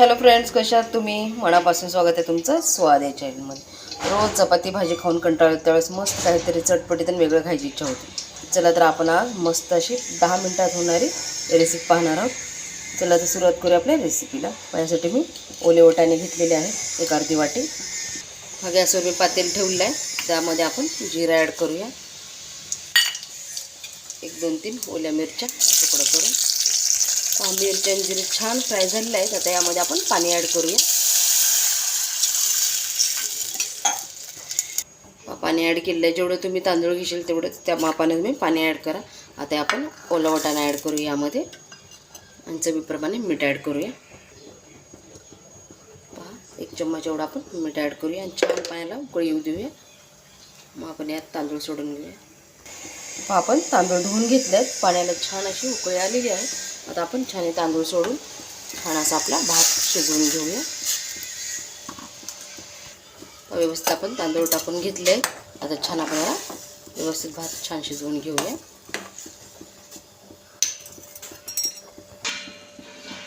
Hello friends कशा तुम्ही? मनापासून स्वागत आहे तुमचं स्वाद या चॅनलमध्ये रोज चपाती भाजी खाऊन कंटाळ त्यावेळेस मस्त काहीतरी चटपटीत आणि वेगळं खायची इच्छा होती. चला तर आपण आज मस्त अशी दहा मिनटात होणारी रेसिपी पाहणार आहोत. चला तर सुरुवात करूया आपल्या रेसिपीला यासाठी मी ओले वटाणे घेतलेले आहेत एक अर्धी वाटी. हा गॅसवर मी पातेल ठेवलं आहे. त्यामध्ये आपण जिरा ॲड करूया. एक दोन तीन ओल्या मिरच्या तुकडं करून. मिरच्या जिरे छान फ्राय झालेले आहेत. आता यामध्ये आपण पाणी ॲड करूया. पहा, पाणी ॲड केलेलं आहे. जेवढं तुम्ही तांदूळ घेशील तेवढंच त्या मापाने तुम्ही पाणी ॲड करा. आता आपण ओला वाटाणा ॲड करू यामध्ये. आणि चवीप्रमाणे मीठ ॲड करूया. पहा एक चम्मच एवढा आपण मीठ ॲड करूया आणि छान पाण्याला उकळी येऊ देऊया. मग आपण यात तांदूळ सोडून घेऊया. पहा, आपण तांदूळ धुवून घेतले आहेत पाण्याला छान अशी उकळी आलेली आहे. आता आपण छान तांदूळ सोडून छान असा आपला भात शिजवून घेऊया. व्यवस्थित आपण तांदूळ टाकून घेतले. आता छान आपल्याला व्यवस्थित भात छान शिजवून घेऊया.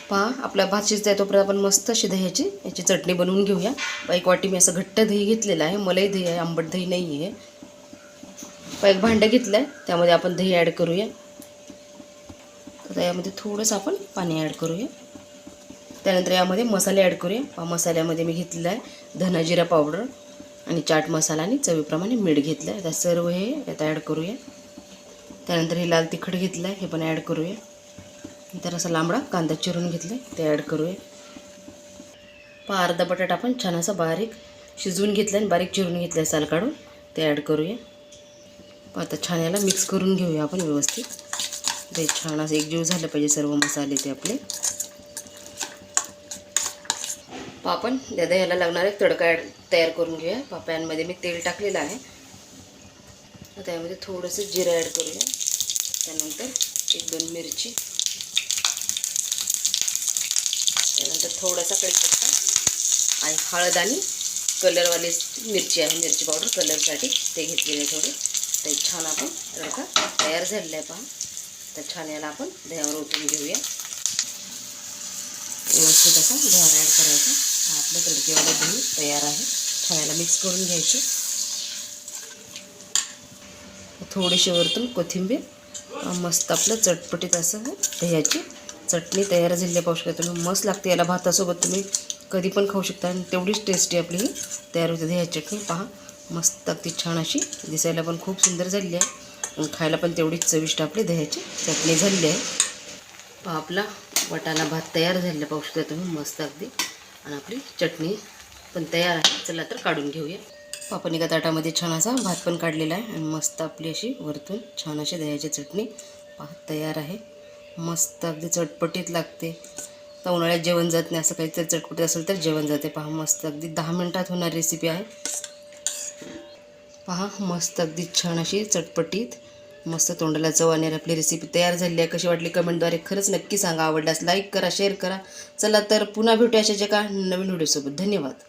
पहा आपला भात शिजताय तोपर्यंत आपण मस्त अशी दह्याची याची चटणी बनवून घेऊया. एक वाटी मी असं घट्ट दही घेतलेलं आहे. मलाही दही आहे आंबट दही नाही आहे एक भांडं घेतलं आहे त्यामध्ये आपण दही ॲड करूया. आता यामध्ये थोडंसं आपण पाणी ॲड करूया. त्यानंतर यामध्ये मसाले ॲड करूया. मसाल्यामध्ये मी घेतलेला आहे धनाजिरा पावडर आणि चाट मसाला आणि चवीप्रमाणे मीठ घेतलं आहे आता सर्व हे आता ॲड करूया. त्यानंतर हे लाल तिखट घेतलं आहे हे पण ॲड करूया. नंतर असा लांबडा कांदा चिरून घेतला आहे ते ॲड करूया. पहा अर्धा बटाटा आपण छान असा बारीक शिजवून घेतला आणि बारीक चिरून घेतलं आहे साल काढून ते ॲड करूया. आता छान याला मिक्स करून घेऊया आपण व्यवस्थित. ते छान असं एकजीव झालं पाहिजे सर्व मसाले ते आपले. पहा, आपण ह्याला दह्याला एक तडका ॲड तयार करून घेऊया. पाप्यांमध्ये मी तेल टाकलेलं आहे. त्यामध्ये थोडंसं जिरं ॲड करूया. त्यानंतर एक दोन मिरची. त्यानंतर थोडासा कढीपत्ता आणि हळद आणि कलरवाली मिरची आहे. मिरची पावडर कलरसाठी ते घेतलेले आहे थोडे. ते छान आपण तडका तयार झालेला आहे पहा. तर छान याला आपण दह्यावर ओतून घेऊया. व्यवस्थित असा दह्यावर ॲड करायचा. आपलं तडकेवाला दही तयार आहे. छान याला मिक्स करून घ्यायची. थोडीशी वरतून कोथिंबीर मस्त आपलं चटपटीत असं हो, दह्याची चटणी तयार झालेली आहे. पाहू शकता तुम्ही मस्त लागते. याला भातासोबत तुम्ही कधी पण खाऊ शकता आणि तेवढीच टेस्टी आपली ही तयार होते. दह्याची चटणी पहा मस्त अगदी छान अशी दिसायला पण खूप सुंदर झालेली आहे. खायला पण तेवढीच चविष्ट आपली दह्याची चटणी झालेली आहे. पहा आपला वटाणा भात तयार झालेला पाहू शकता तुम्ही मस्त अगदी. आणि आपली चटणी पण तयार आहे. चला तर काढून घेऊया. आपण एका ताटामध्ये छान असा भात पण काढलेला आहे. आणि मस्त आपली अशी वरतून छान अशी दह्याची चटणी. पहा तयार आहे. मस्त अगदी चटपटीत लागते. तर उन्हाळ्यात जेवण जात नाही. असं काहीतरी चटपटीत असेल तर जेवण जाते. पहा मस्त अगदी दहा मिनटात होणारी रेसिपी आहे. पहा मस्त अगदी छान अशी चटपटीत मस्त तोंडाला चव आणणारी आपली रेसिपी तयार झाली आहे. कशी वाटली कमेंटद्वारे खरंच नक्की सांगा. आवडल्यास लाईक करा शेअर करा. चला तर पुन्हा भेटूया अशाच्या का नवीन व्हिडिओसोबत धन्यवाद.